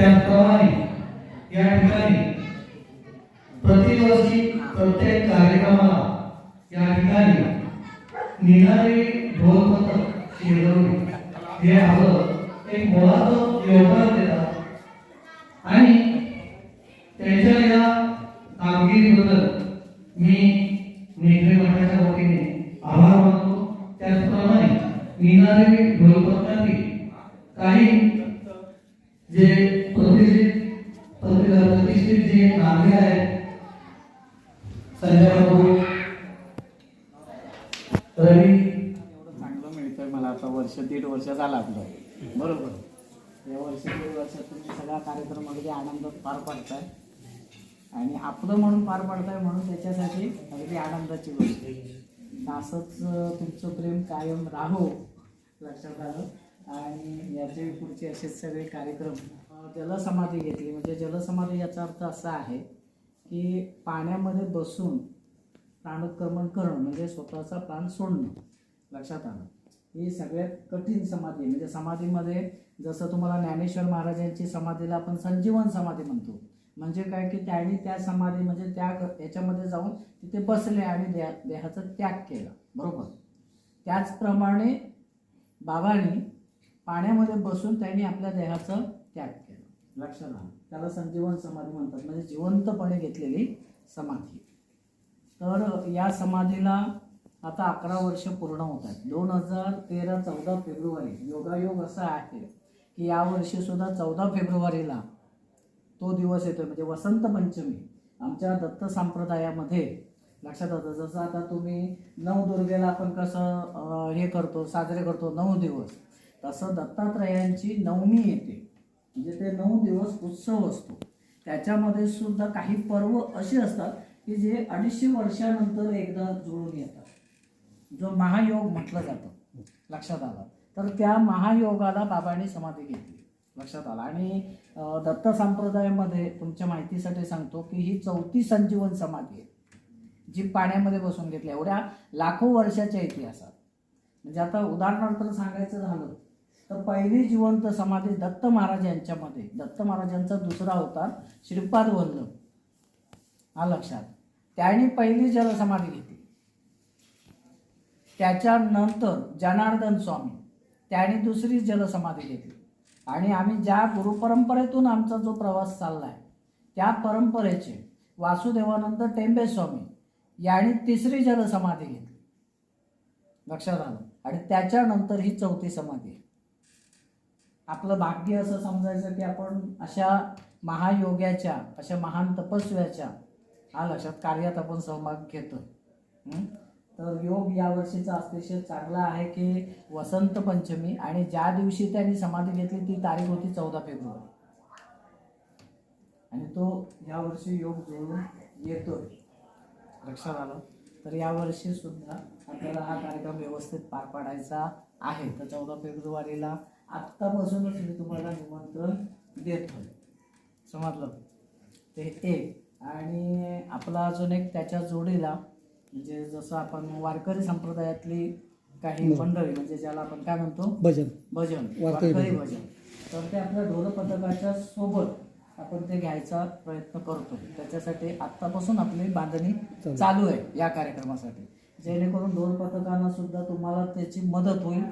त्याचप्रमाणे या ठिकाणी प्रतिवर्षी प्रत्येक कार्यक्रमाला या ठिकाणी निघाले ढोल पथक हे आपलं एक मोलाचं योगदान देतात. आणि त्यांच्या या कामगिरीबद्दल मी नेहमी मठाच्या वतीने आभार मानतो. त्याचप्रमाणे निनावी ढोल पथकातील काही जे प्रतिष्ठित जे नागरिक आहेत संजय बाबू रवी एवढं चांगलं मिळतंय मला आता वर्ष दीड वर्ष झालं आपलं बरोबर या वर्ष दीड वर्षात तुम्ही सगळा कार्यक्रम अगदी आनंदात पार पाडताय आणि आपलं म्हणून पार पाडताय म्हणून त्याच्यासाठी अगदी आनंदाची गोष्ट आहे. असंच तुमचं प्रेम कायम राहो लक्षात आलं आणि याचे पुढचे असेच सगळे कार्यक्रम जलसमाधी घेतली. म्हणजे जलसमाधी याचा अर्थ असा आहे की पाण्यामध्ये बसून प्राणोत्क्रमण करणं म्हणजे स्वतःचा प्राण सोडणं. लक्षात आलं. ही सगळ्यात कठीण समाधी आहे. म्हणजे समाधीमध्ये जसं तुम्हाला ज्ञानेश्वर महाराजांची समाधीला आपण संजीवन समाधी म्हणतो. म्हणजे काय की त्यांनी त्या समाधी म्हणजे त्या याच्यामध्ये जाऊन तिथे बसले आणि देहा देहाचा त्याग केला. बरोबर? त्याचप्रमाणे बाबांनी पाण्यामध्ये बसून त्यांनी आपल्या देहाचा त्याग केला. लक्षात आलं त्याला संजीवन समाधी म्हणतात. म्हणजे जिवंतपणे घेतलेली समाधी. तर या समाधीला आता अकरा वर्ष पूर्ण होत आहेत. दोन हजार तेरा चौदा फेब्रुवारी योगायोग असा आहे की यावर्षी सुद्धा चौदा फेब्रुवारीला तो दिवस येतो म्हणजे वसंत पंचमी. आमच्या दत्त संप्रदायामध्ये लक्षात होतं जसं आता तुम्ही नवदुर्गेला आपण कसं हे करतो साजरे करतो नऊ दिवस. तसं दत्तात्रयांची नवमी येते. म्हणजे ते नऊ दिवस उत्सव असतो. त्याच्यामध्ये सुद्धा काही पर्व असे असतात की जे अडीचशे वर्षानंतर एकदा जुळून येतात. जो महायोग म्हटलं जातं. लक्षात आलं. तर त्या महायोगाला बाबांनी समाधी घेतली. लक्षात आलं. आणि दत्त संप्रदायामध्ये तुमच्या माहितीसाठी सांगतो की ही चौथी संजीवन समाधी आहे. जी पाण्यामध्ये बसून घेतली. एवढ्या लाखो वर्षाच्या इतिहासात. म्हणजे आता उदाहरणार्थ सांगायचं झालं तर पहिली जिवंत समाधी दत्त महाराज यांच्यामध्ये. दत्त महाराजांचा दुसरा अवतार श्रीपाद वल्लभ. हा लक्षात. त्यांनी पहिली जलसमाधी घेतली. त्याच्यानंतर जनार्दन स्वामी त्यांनी दुसरी जलसमाधी घेतली. आणि आम्ही ज्या गुरुपरंपरेतून आमचा जो प्रवास चालला आहे त्या परंपरेचे वासुदेवानंद टेंबे स्वामी यांनी तिसरी जलसमाधी घेतली. लक्षात आलं. आणि त्याच्यानंतर ही चौथी समाधी आहे. आपलं भाग्य असं समजायचं की आपण अशा महायोग्याच्या अशा महान तपस्व्याच्या हा लक्षात कार्यात आपण सहभाग घेतो. तर योग या वर्षीचा अतिशय चांगला आहे की वसंत पंचमी आणि ज्या दिवशी त्यांनी समाधी घेतली ती तारीख होती चौदा फेब्रुवारी. आणि तो या वर्षी योग जुळून येतोय. लक्षात आलं? तर यावर्षी सुद्धा आपल्याला हा कार्यक्रम व्यवस्थित पार पाडायचा आहे. तर चौदा फेब्रुवारीला आत्तापासूनच मी तुम्हाला निमंत्रण देतोय. समजलं? ते एक आणि आपला अजून एक त्याच्या जोडीला म्हणजे जसं आपण वारकरी संप्रदायातली काही मंडळी म्हणजे ज्याला आपण काय म्हणतो? भजन. भजन. वारकरी भजन. तर ते आपल्या ढोल पथकाच्या सोबत आपण ते घ्यायचा प्रयत्न करतो. त्याच्यासाठी आत्तापासून आपली बांधणी चालू. चालू आहे या कार्यक्रमासाठी. जेणेकरून ढोल पथकांना सुद्धा तुम्हाला त्याची मदत होईल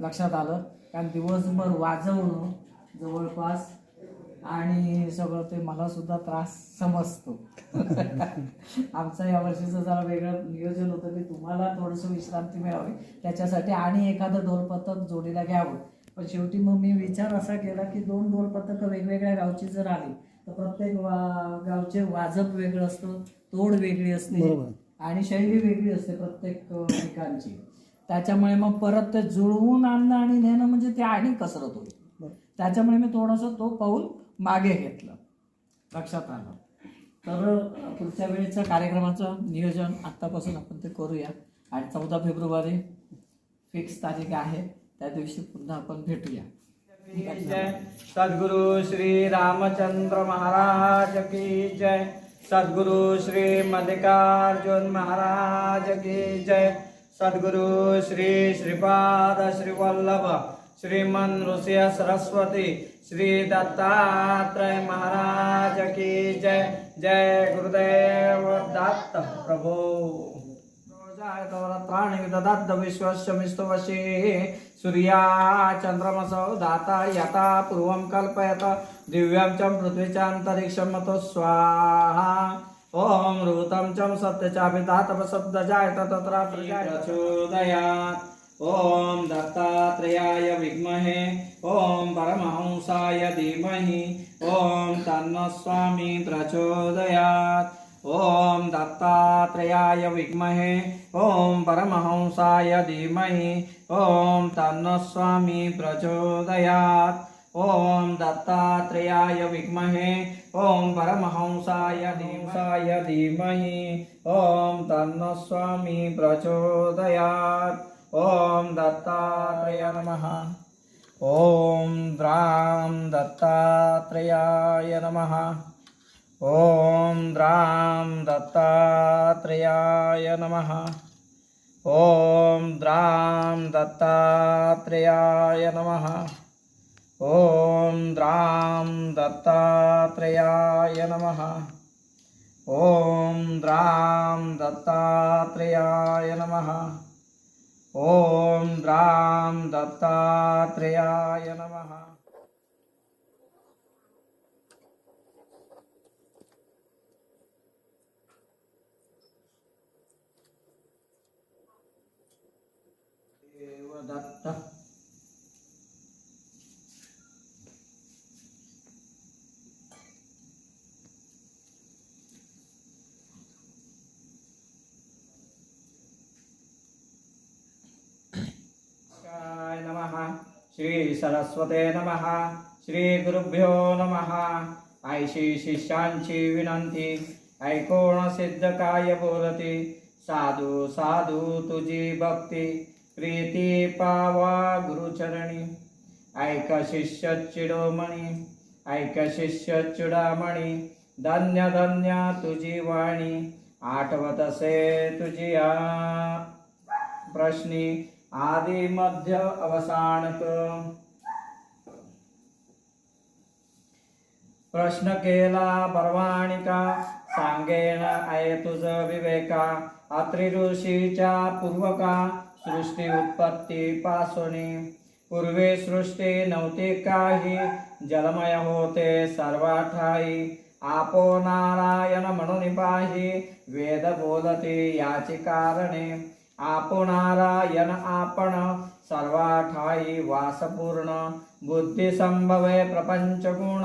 लक्षात आलं. कारण दिवसभर वाजवणं जवळपास आणि सगळं ते मला सुद्धा त्रास समजतो. आमचं या वर्षीचं जरा वेगळं नियोजन होतं की तुम्हाला थोडंसं विश्रांती मिळावी. त्याच्यासाठी आणि एखादं ढोल पथक जोडीला घ्यावं. पण शेवटी मग मी विचार असा केला की दोन ढोल पथकं वेगवेगळ्या गावची जर आली तर प्रत्येक वा गावचे वाजप वेगळं असतं तोड वेगळी असते. आणि शैली वेगळी असते प्रत्येक ठिकाणची. त्याच्यामुळे मग परत ते जुळवून आणणं आणि नेणं म्हणजे ते आणि कसरत होईल. त्याच्यामुळे मी थोडंसं तो पाऊल मागे घेतलं. लक्षात आलं. तर पुढच्या वेळेचं कार्यक्रमाचं नियोजन आत्तापासून आपण ते करूया. आणि चौदा फेब्रुवारी फिक्स तारीख आहे. त्या दिवशी पुन्हा आपण भेटूया. जय. सद्गुरु श्री रामचंद्र महाराज की जय. सद्गुरु श्री मल्लिकार्जुन महाराज की जय. सद्गुरु श्री श्रीपाद श्री वल्लभ श्रीमन ऋषिय सरस्वती श्री दत्तात्रय महाराज की जय जय गुरुदेव दत्त प्रभो। त्राणि विदधाद् विश्वस्य मिस्तुवशी सूर्या चन्द्रमसौ दाता यथा पूर्वं कल्पयत दिव्यां च पृथ्वी च मतो स्वाहा। ॐ ऋतं च सत्यचाभिधातपशब्दजायत तत्र प्रचोदयात् ॐ दत्तात्रेयाय विद्महे ॐ परमहंसाय धीमहि ॐ तन्नः स्वामी प्रचोदयात् ॐ दत्तात्रेयाय विद्महे ॐ परमहंसाय धीमहि ॐ तन्नः स्वामी प्रचोदयात् ॐ दत्तात्रेयाय विद्महे ॐ परमहंसाय धीमसाय धीमहि ॐ तन्नः स्वामी प्रचोदयात्। ॐ दत्तात्रेय नमः। ॐ द्रां दत्तात्रेयाय नमः। ॐ द्रां दत्तात्रेयाय नमः। ॐ द्रां दत्तात्रेयाय नमः। ॐ द्रां दत्तात्रेयाय नमः। ॐ द्रां दत्तात्रेयाय नमः। ॐ द्रां दत्तात्रेयाय नमः श्री सरस्वते नमः। श्री गुरुभ्यो नमः। ऐशी शिष्यांची विनंती ऐकोण सिद्ध काय बोलती साधू साधू तुझी भक्ती। प्रीती पावा गुरुचरणी। ऐक शिष्य चिडोमणी ऐक शिष्य चुडामणी धन्य धन्य तुझी वाणी। आठवत असे तुझी आ प्रश्नी। आदि मध्य अवसानक प्रश्न केला परवाणिका सांगेन आय तुझ विवेका. अत्रि ऋषीच्या पूर्वका सृष्टी उत्पत्ती पासोनी. पूर्वी सृष्टी नव्हती काही जलमय होते सर्वा ठाई आपो नारायण म्हणून पाही वेद बोलते याची कारणे. आपुनारायण आपण आपणी वासपूर्ण बुद्धिसम्भवे प्रपञ्चगुण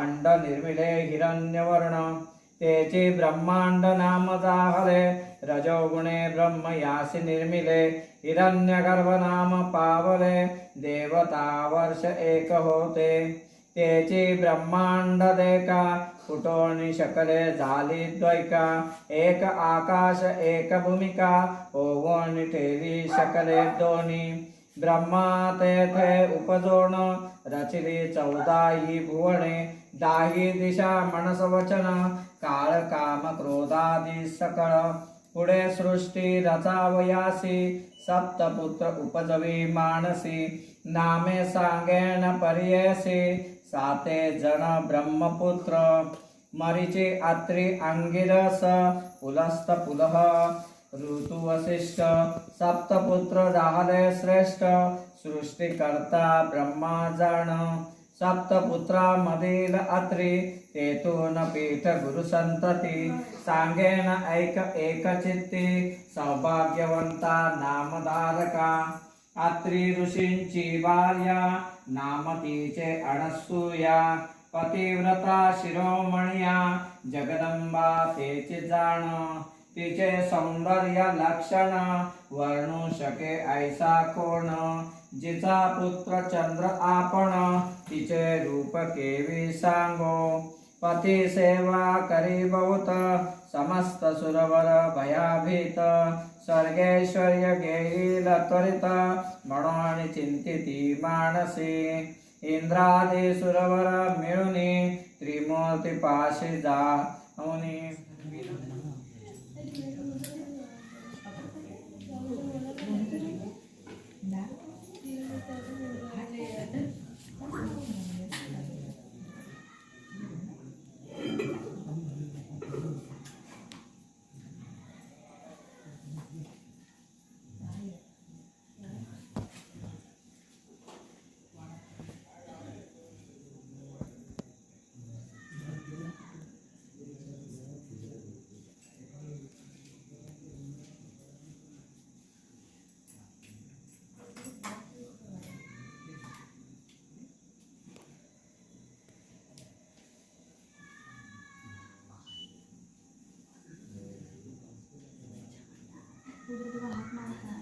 अण्डनिर्मिले हिरण्यवर्ण। ते चिब्रह्माण्ड नाम दाहरे रजोगुणे ब्रह्मयासि निर्मिले हिरण्यगर्वम पावेवतावर्ष एक होते। तेची ब्रह्मांड देका कुटोणी शकले झाली द्वैका एक आकाश एक भूमिका ओवणी ठेवी शकले दोन्ही ब्रह्मा तेथे उपजोण रचिली चौदाही भुवने दाही दिशा मनस वचन काळ काम क्रोधादी सकळ। पुढे सृष्टी रचावयासी सप्तपुत्र उपजवी मानसी नामे सांगेन पर्यसी साते जन ब्रह्मपुत्र। मरीची आत्रे अंगिरस पुलस्त पुलह ऋतु वसिष्ठ सप्तपुत्र झाले श्रेष्ठ सृष्टिकर्ता ब्रह्मा जाण। सप्तपुत्रामधील अत्रि तेतून पीठ गुरुसंतती सांगेन ऐक एकचित्ती सौभाग्यवंता नामधारका। अत्री ऋषींची भार्या नाम तिचे अणसूया पतिव्रता शिरोमणिया जगदंबा तेचे जाण तिचे सौंदर्य लक्षण वर्णू शके ऐसा कोण जिचा पुत्र चंद्र आपण तिचे रूप केवी सांगो. पती सेवा करी बहुत समस्त सुरवर भयाभीत स्वर्गेश्वर्य घेईल त्वरित म्हणून चिंतिती मानसे। इंद्रादी सुरवर मिळूनी त्रिमूर्ती पाशी जाऊनी ಇದ್ರ ಹಾಕಿ ಮಾಡ್ತಾರೆ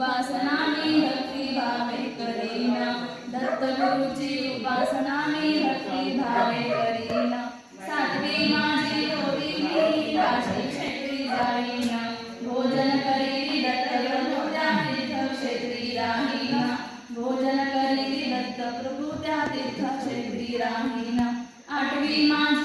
उपासना मी भक्ती भावे करीना करीन दत्तगुरुची उपासना मी भक्ती भावे करीना सातवी माझी होती मी काशी क्षेत्री जाईना। भोजन करी दत्त प्रभू त्या तीर्थ क्षेत्री राहीना। भोजन करी दत्त प्रभू त्या तीर्थ क्षेत्री राहीना। आठवी माझी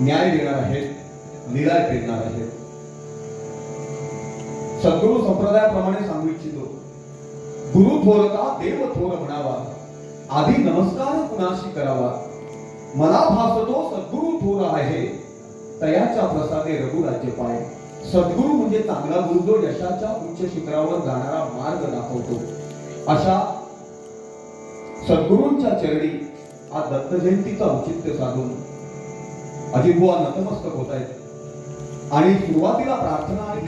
न्याय देणार आहेत निराय पेरणार आहेत. सद्गुरु संप्रदायाप्रमाणे सांगू इच्छितो गुरु थोरता देव थोर म्हणावा आधी नमस्कार कुणाशी करावा? मला भासतो सद्गुरु थोर आहे तयाच्या प्रसादे रघुराज्य पाय सद्गुरु म्हणजे चांगला गुरु जो यशाच्या उच्च शिखरावर जाणारा मार्ग दाखवतो. अशा सद्गुरूंच्या चरणी आज दत्त जयंतीचा औचित्य साधून अजितबुवा नतमस्तक होत आहेत आणि सुरुवातीला प्रार्थना आणि